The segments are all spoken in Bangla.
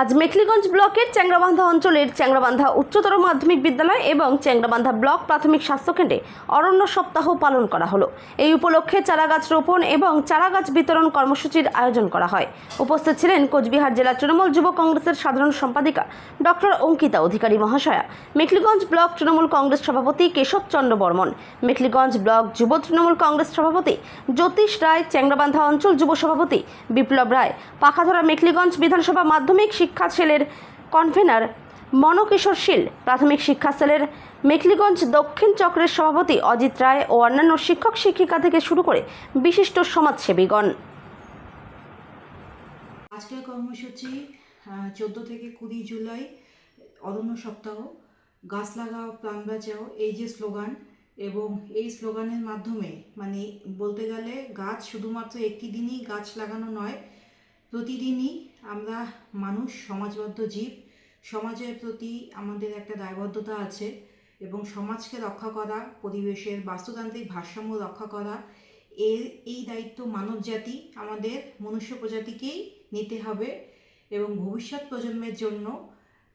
আজ মেখলিগঞ্জ ব্লকের চ্যাংরাবান্ধা অঞ্চলের চ্যাংরাবান্ধা উচ্চতর মাধ্যমিক বিদ্যালয় এবং চ্যাংরাবান্ধা ব্লক প্রাথমিক স্বাস্থ্যকেন্দ্রে অরণ্য সপ্তাহ পালন করা হলো। এই উপলক্ষে চারাগাছ রোপণ এবং চারাগাছ বিতরণ কর্মসূচির আয়োজন করা হয়। উপস্থিত ছিলেন কোচবিহার জেলা তৃণমূল যুব কংগ্রেসের সাধারণ সম্পাদিকা ডক্টর অঙ্কিতা অধিকারী মহাশয়া, মেখলিগঞ্জ ব্লক তৃণমূল কংগ্রেস সভাপতি কেশবচন্দ্র বর্মন, মেখলিগঞ্জ ব্লক যুব তৃণমূল কংগ্রেস সভাপতি জ্যোতিষ রায়, চ্যাংরাবান্ধা অঞ্চল যুব সভাপতি বিপ্লব রায়, পাখাধরা মেখলিগঞ্জ বিধানসভা মাধ্যমিক শিক্ষা সেলের কনভেনার মনকিশোর শীল, প্রাথমিক শিক্ষা সেলের মেখলিগঞ্জ দক্ষিণ চক্রের সভাপতি অজিত রায় ও অন্যান্য শিক্ষক শিক্ষিকা থেকে শুরু করে বিশিষ্ট সমাজসেবীগণ। আজকের কর্মসূচি চোদ্দ থেকে কুড়ি জুলাই, অরণ্য সপ্তাহ গাছ লাগাও প্রাণ বাঁচাও, এই যে স্লোগান এবং এই স্লোগানের মাধ্যমে মানে বলতে গেলে গাছ শুধুমাত্র একটি দিনই গাছ লাগানো নয় প্রতিদিনই আমরা মানুষ, সমাজবদ্ধ জীব, সমাজের প্রতি আমাদের একটা দায়বদ্ধতা আছে এবং সমাজকে রক্ষা করা, পরিবেশের বাস্তুতান্ত্রিক ভারসাম্য রক্ষা করা এর এই দায়িত্ব মানব জাতি, আমাদের মনুষ্য প্রজাতিকেই নিতে হবে এবং ভবিষ্যৎ প্রজন্মের জন্য,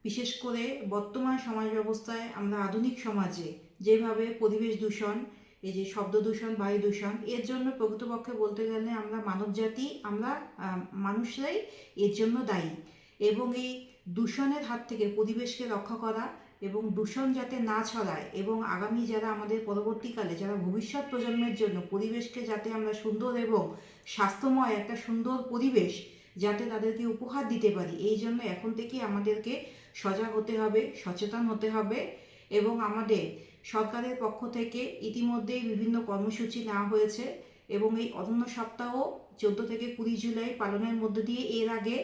বিশেষ করে বর্তমান সমাজ ব্যবস্থায় আমরা আধুনিক সমাজে যেভাবে পরিবেশ দূষণ এই যে শব্দ দূষণ, বায়ু দূষণ, এর জন্য প্রকৃতপক্ষে বলতে গেলে আমরা মানব জাতি, আমরা মানুষরাই এর জন্য দায়ী। এবং এই দূষণের হাত থেকে পরিবেশকে রক্ষা করা এবং দূষণ যাতে না ছড়ায় এবং আগামী যারা আমাদের পরবর্তীকালে, যারা ভবিষ্যৎ প্রজন্মের জন্য পরিবেশকে যাতে আমরা সুন্দর এবং স্বাস্থ্যময় একটা সুন্দর পরিবেশ যাতে তাদেরকে উপহার দিতে পারি, এই জন্য এখন থেকেই আমাদেরকে সজাগ হতে হবে, সচেতন হতে হবে এবং আমাদের সরকারের পক্ষ থেকে ইতিমধ্যেই বিভিন্ন কর্মসূচি নেওয়া হয়েছে এবং এই অরণ্য সপ্তাহ চোদ্দ থেকে কুড়ি জুলাই পালনের মধ্য দিয়ে এর আগে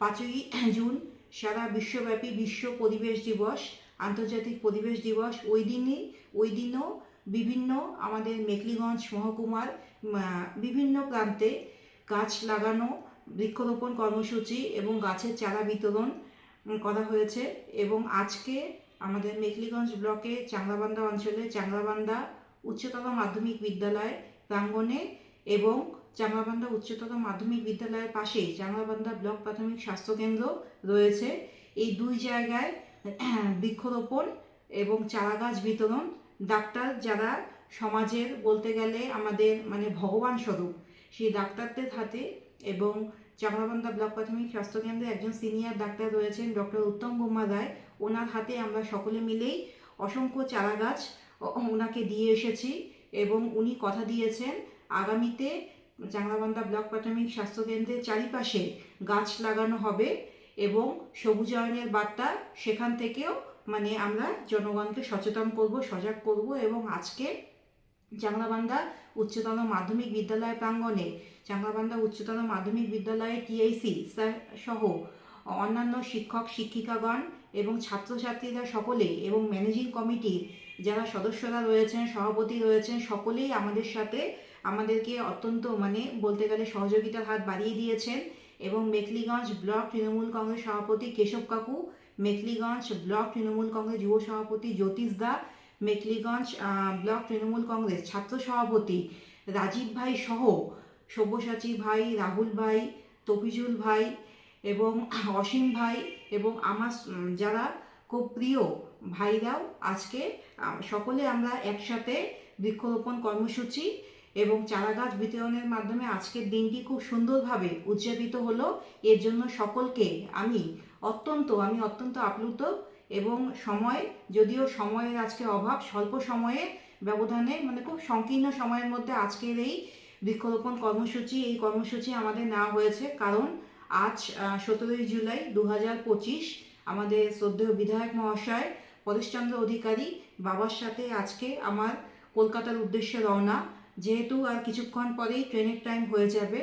পাঁচই জুন সারা বিশ্বব্যাপী বিশ্ব পরিবেশ দিবস, আন্তর্জাতিক পরিবেশ দিবস। ওই দিনই, ওই দিনও বিভিন্ন আমাদের মেখলিগঞ্জ মহকুমার বিভিন্ন প্রান্তে গাছ লাগানো, বৃক্ষরোপণ কর্মসূচি এবং গাছের চারা বিতরণ করা হয়েছে এবং আজকে আমাদের মেখলিগঞ্জ ব্লকে চাংরাবান্ধা অঞ্চলে চাংরাবান্ধা উচ্চতর মাধ্যমিক বিদ্যালয় প্রাঙ্গণে এবং চাংরাবান্ধা উচ্চতর মাধ্যমিক বিদ্যালয়ের পাশেই চাংরাবান্ধা ব্লক প্রাথমিক স্বাস্থ্যকেন্দ্র রয়েছে। এই দুই জায়গায় বৃক্ষরোপণ এবং চারাগাছ বিতরণ ডাক্তার যারা সমাজের বলতে গেলে আমাদের মানে ভগবান স্বরূপ, সেই ডাক্তারদের হাতে এবং চামড়াবান্ধা ব্লক প্রাথমিক স্বাস্থ্যকেন্দ্রে একজন সিনিয়র ডাক্তার রয়েছেন ডক্টর উত্তম কুমার রায়। ওনার হাতে আমরা সকলে মিলেই অসংখ্য চারাগাছ ও- ওনাকে দিয়ে এসেছি এবং উনি কথা দিয়েছেন। আগামীতে চাংলাবান্ধা ব্লক প্রাথমিক স্বাস্থ্যকেন্দ্রের চারিপাশে গাছ লাগানো হবে এবং সবুজায়নের বার্তা সেখান থেকেও মানে আমরা জনগণকে সচেতন করব, সজাগ করব এবং আজকে চাংলাবান্ধা উচ্চতর মাধ্যমিক বিদ্যালয় প্রাঙ্গণে। চাংলাবান্ধা উচ্চতর মাধ্যমিক বিদ্যালয়ে টিআইসি, স্যার সহ অন্যান্য শিক্ষক, শিক্ষিকাগণ এবং ছাত্রছাত্রীরা সকলে এবং ম্যানেজিং কমিটির যারা সদস্যরা রয়েছেন, সভাপতি রয়েছেন, সকলেই আমাদের সাথে আমাদেরকে অত্যন্ত মানে বলতে গেলে সহযোগিতার হাত বাড়িয়ে দিয়েছেন এবং মেখলিগঞ্জ ব্লক তৃণমূল কংগ্রেস সভাপতি কেশব কাকু, মেখলিগঞ্জ ব্লক তৃণমূল কংগ্রেস যুব সভাপতি জ্যোতিষ দা মেখলিগঞ্জ আহ, ব্লক তৃণমূল কংগ্রেস ছাত্র সভাপতি রাজীব ভাই সহ সব্যসাচী ভাই রাহুল ভাই তফিজুল ভাই এবং অসীম ভাই এবং আমার যারা খুব প্রিয় ভাইরাও আজকে সকলে আমরা একসাথে বৃক্ষরোপণ কর্মসূচি এবং চারাগাছ বিতরণের মাধ্যমে আজকের দিনটি খুব সুন্দরভাবে উদযাপিত হলো। এর জন্য সকলকে আমি অত্যন্ত আমি অত্যন্ত আপ্লুত এবং সময়, যদিও সময়ের আজকে অভাব, স্বল্প সময়ে ব্যবধানে মানে খুব সংকীর্ণ সময়ের মধ্যে আজকের এই বৃক্ষরোপণ কর্মসূচি, এই কর্মসূচি আমাদের নেওয়া হয়েছে। কারণ আজ সতেরোই জুলাই দু পঁচিশ আমাদের শ্রদ্ধেয় বিধায়ক মহাশয়, পরেশচন্দ্র অধিকারী বাবার সাথে আজকে আমার কলকাতার উদ্দেশ্যে রওনা। যেহেতু আর কিছুক্ষণ পরেই ট্রেনের টাইম হয়ে যাবে,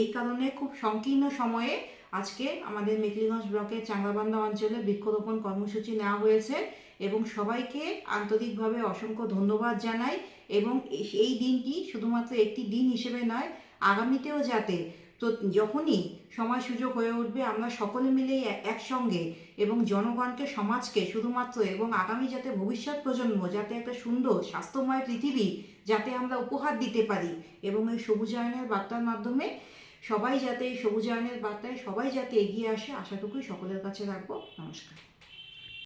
এই কারণে খুব সংকীর্ণ সময়ে আজকে আমাদের মেকলিগঞ্জ ব্লকের চাংলাবান্ধা অঞ্চলে বৃক্ষরোপণ কর্মসূচি নেওয়া হয়েছে এবং সবাইকে আন্তরিকভাবে অসংখ্য ধন্যবাদ জানাই এবং এই- দিনটি শুধুমাত্র একটি দিন হিসেবে নয়, আগামীতেও যাতে। তো যখনই সময় সুযোগ হয়ে উঠবে, আমরা সকলে মিলেই এ- একসঙ্গে এবং জনগণকে, সমাজকে শুধুমাত্র এবং আগামী যাতে ভবিষ্যৎ প্রজন্ম যাতে একটা সুন্দর, স্বাস্থ্যময় পৃথিবী যাতে আমরা উপহার দিতে পারি এবং এই সবুজায়নের বার্তার মাধ্যমে সবাই যাতে এই সবুজায়নের বার্তায় সবাই যাতে এগিয়ে আসে আশাটুকুই সকলের কাছে রাখব। নমস্কার।